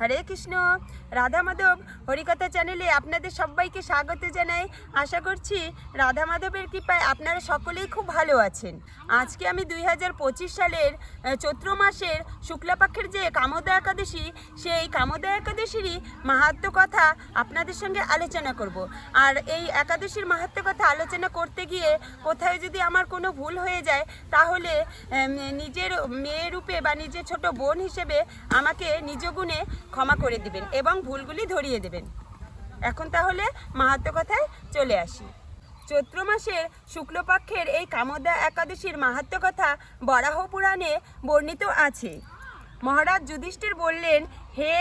হরে কৃষ্ণ। রাধা মাধব, হরিকথা চ্যানেলে আপনাদের সবাইকে স্বাগত জানাই। আশা করছি রাধা মাধবের কৃপায় আপনারা সকলেই খুব ভালো আছেন। আজকে আমি দুই হাজার পঁচিশ সালের চৈত্র মাসের শুক্লাপক্ষের যে কামোদা একাদশী, সেই কামোদা একাদশীরই মাহাত্ম কথা আপনাদের সঙ্গে আলোচনা করব। আর এই একাদশীর মাহাত্ম কথা আলোচনা করতে গিয়ে কোথাও যদি আমার কোনো ভুল হয়ে যায়, তাহলে নিজের মেয়ে রূপে বা নিজের ছোট বোন হিসেবে আমাকে নিজ গুণে ক্ষমা করে দিবেন এবং ভুলগুলি ধরিয়ে দেবেন। এখন তাহলে মাহাত্ম কথায় চলে আসি। চৈত্র মাসের শুক্লপক্ষের এই কামদা একাদশীর মাহাত্ম কথা বরাহ পুরাণে বর্ণিত আছে। মহারাজ যুধিষ্ঠির বললেন, হে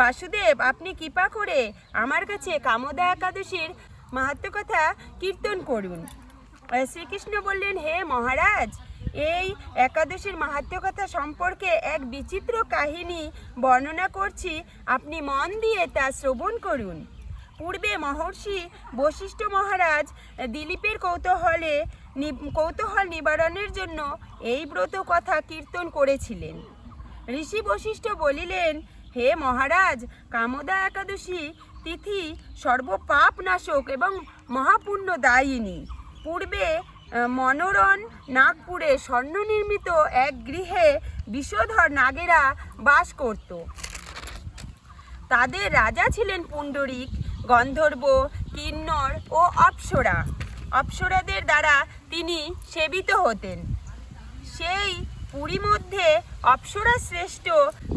বাসুদেব, আপনি কৃপা করে আমার কাছে কামদা একাদশীর মাহাত্ম কথা কীর্তন করুন। শ্রীকৃষ্ণ বললেন, হে মহারাজ এই একাদশীর মাহাত্ম কথা সম্পর্কে এক বিচিত্র কাহিনী বর্ণনা করছি। আপনি মন দিয়ে তা শ্রবণ করুন। পূর্বে মহর্ষি বশিষ্ঠ মহারাজ দিলীপের কৌতূহলে কৌতূহল নিবারণের জন্য এই ব্রত কথা কীর্তন করেছিলেন। ঋষি বশিষ্ঠ বলিলেন, হে মহারাজ, কামদা একাদশী তিথি সর্বপাপ নাশক এবং মহাপুণ্য দায়িনী পূর্বে মনোরণ নাগপুরে স্বর্ণনির্মিত এক গৃহে বিষধর নাগেরা বাস করত। তাদের রাজা ছিলেন পুণ্ডরিক, গন্ধর্ব, কিন্নর ও অপ্সরা। অপ্সরাদের দ্বারা তিনি সেবিত হতেন। সেই পুরী মধ্যে অপ্সরা শ্রেষ্ঠ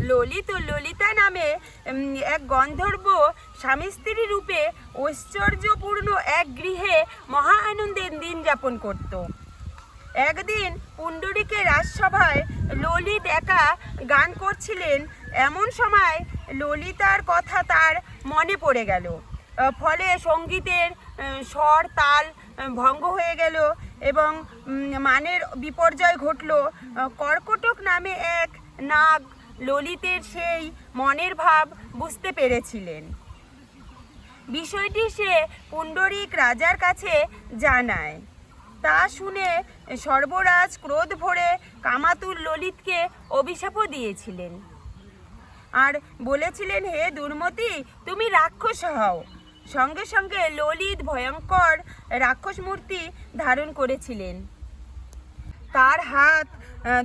ললিত ললিতা নামে এক গন্ধর্ব স্বামী স্ত্রী রূপে ঐশ্বর্যপূর্ণ এক গৃহে আনন্দের দিন যাপন করত। একদিন পুণ্ডরীকের রাজসভায় ললিত একা গান করছিলেন। এমন সময় ললিতার কথা তার মনে পড়ে গেল। ফলে সঙ্গীতের স্বর, তাল ভঙ্গ হয়ে গেল এবং মানের বিপর্যয় ঘটল। কর্কটক নামে এক নাগ ললিতের সেই মনের ভাব বুঝতে পেরেছিলেন। বিষয়টি সে পুণ্ডরিক রাজার কাছে জানায়। তা শুনে সর্বরাজ ক্রোধ ভরে কামাতুর ললিতকে অভিশাপও দিয়েছিলেন। আর বলেছিলেন, হে দুর্মতি, তুমি রাক্ষস হও। সঙ্গে সঙ্গে ললিত ভয়ঙ্কর রাক্ষস মূর্তি ধারণ করেছিলেন। তার হাত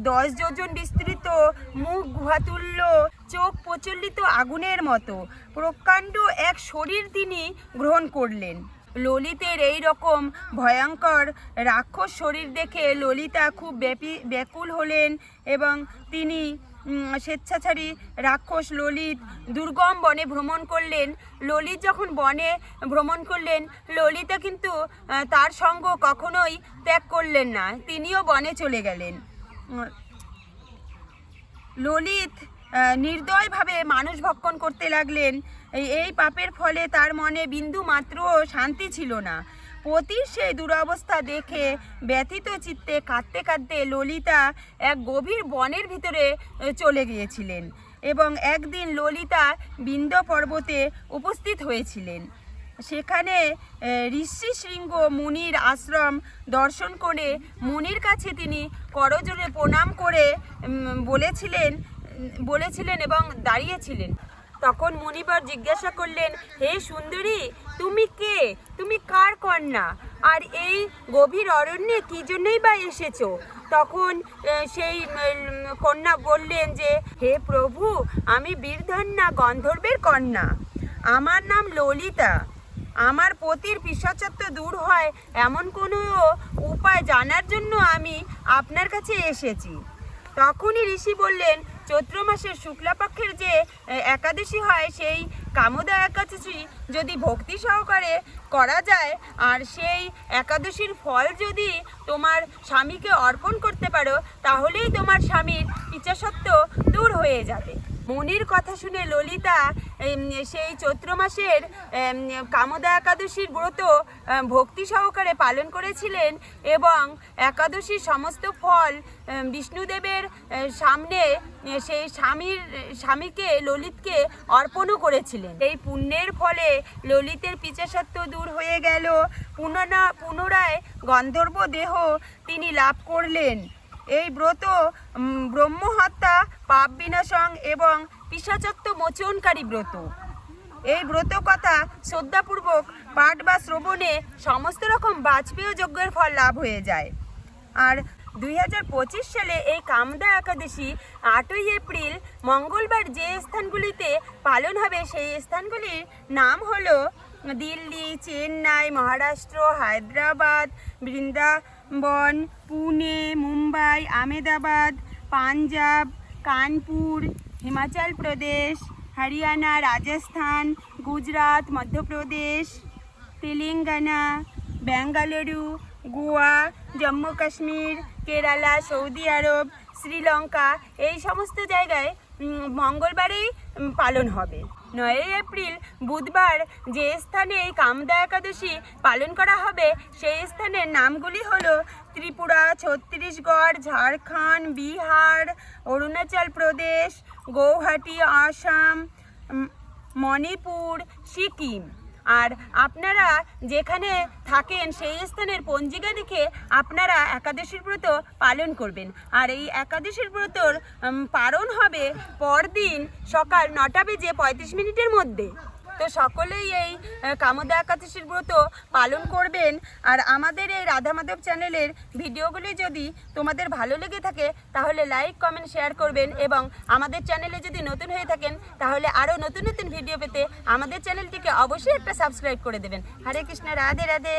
দশ যোজন বিস্তৃত, মুখ গুহাতুল্য, চোখ প্রচলিত আগুনের মতো। প্রকাণ্ড এক শরীর তিনি গ্রহণ করলেন। ললিতের এই রকম ভয়ঙ্কর রাক্ষস শরীর দেখে ললিতা খুব ব্যাপী, ব্যাকুল হলেন এবং তিনি স্বেচ্ছাচারী রাক্ষস ললিত দুর্গম বনে ভ্রমণ করলেন। ললিত যখন বনে ভ্রমণ করলেন, ললিতা কিন্তু তার সঙ্গ কখনোই ত্যাগ করলেন না, তিনিও বনে চলে গেলেন। ললিত নির্দয়ভাবে মানুষ ভক্ষণ করতে লাগলেন। এই এই পাপের ফলে তার মনে বিন্দু মাত্রও শান্তি ছিল না। পতির সেই দুরবস্থা দেখে ব্যথিত চিত্তে কাঁদতে কাঁদতে ললিতা এক গভীর বনের ভিতরে চলে গিয়েছিলেন এবং একদিন ললিতা বিন্দ পর্বতে উপস্থিত হয়েছিলেন। সেখানে ঋষি শৃঙ্গ মুনির আশ্রম দর্শন করে মুনির কাছে তিনি করজোরে প্রণাম করে বলেছিলেন বলেছিলেন এবং দাঁড়িয়েছিলেন। তখন মুনিবার জিজ্ঞাসা করলেন, হে সুন্দরী, তুমি কে? তুমি কার কন্যা? আর এই গভীর অরণ্যে কী জন্যই বা এসেছ? তখন সেই কন্যা বললেন যে, হে প্রভু, আমি বীরধন্যা গন্ধর্বের কন্যা। আমার নাম ললিতা। আমার পতির পিসাচত্ব দূর হয়, এমন কোনো উপায় জানার জন্য আমি আপনার কাছে এসেছি। তখনই ঋষি বললেন, চৈত্র মাসের শুক্লাপক্ষের যে একাদশী হয়, সেই কামদা একাদশী যদি ভক্তি সহকারে করা যায়, আর সেই একাদশীর ফল যদি তোমার স্বামীকে অর্পণ করতে পারো, তাহলেই তোমার স্বামীর ইচ্ছাসত্ব দূর হয়ে যাবে। মনির কথা শুনে ললিতা সেই চৈত্র মাসের কামদা একাদশীর ব্রত ভক্তি সহকারে পালন করেছিলেন এবং একাদশীর সমস্ত ফল বিষ্ণুদেবের সামনে সেই স্বামীর, স্বামীকে, ললিতকে অর্পণও করেছিলেন। এই পুণ্যের ফলে ললিতের পিচাসত্ব দূর হয়ে গেল। পুনরা পুনরায় গন্ধর্ব দেহ তিনি লাভ করলেন। এই ব্রত ব্রহ্মহত্যা পাপ বিনাশং এবং পিসাচত্ব মোচনকারী ব্রত। এই ব্রত কথা শ্রদ্ধাপূর্বক পাঠ বা শ্রবণে সমস্ত রকম বাজপেয় যজ্ঞের ফল লাভ হয়ে যায়। আর দু হাজার পঁচিশ সালে এই কামদা একাদশী আটই এপ্রিল মঙ্গলবার যে স্থানগুলিতে পালন হবে, সেই স্থানগুলির নাম হলো দিল্লি, চেন্নাই, মহারাষ্ট্র, হায়দ্রাবাদ, বৃন্দাবন, পুনে, মুম্বাই আমেদাবাদ পাঞ্জাব কানপুর, হিমাচল প্রদেশ, হরিয়ানা, রাজস্থান, গুজরাট, মধ্যপ্রদেশ, তেলেঙ্গানা বেঙ্গালুরু গোয়া, জম্মু কাশ্মীর, কেরালা, সৌদি আরব, শ্রীলঙ্কা, এই সমস্ত জায়গায় মঙ্গলবারেই পালন হবে। নয়ই এপ্রিল বুধবার যে স্থানে এই কামদা একাদশী পালন করা হবে, সেই স্থানের নামগুলি হল ত্রিপুরা, ছত্তিশগড়, ঝাড়খণ্ড, বিহার, অরুণাচল প্রদেশ, গৌহাটি, আসাম মণিপুর, সিকিম। আর আপনারা যেখানে থাকেন সেই স্থানের পঞ্জিকা দেখে আপনারা একাদশীর ব্রত পালন করবেন। আর এই একাদশীর ব্রতর পালন হবে পরদিন সকাল নটা বেজে পঁয়ত্রিশ মিনিটের মধ্যে। তো সকলেই এই কামদা একাদশীর ব্রত পালন করবেন। আর আমাদের এই রাধা মাধব চ্যানেলের ভিডিওগুলি যদি তোমাদের ভালো লেগে থাকে, তাহলে লাইক, কমেন্ট, শেয়ার করবেন এবং আমাদের চ্যানেলে যদি নতুন হয়ে থাকেন, তাহলে আরও নতুন নতুন ভিডিও পেতে আমাদের চ্যানেলটিকে অবশ্যই একটা সাবস্ক্রাইব করে দেবেন। হরে কৃষ্ণ, রাধে রাধে।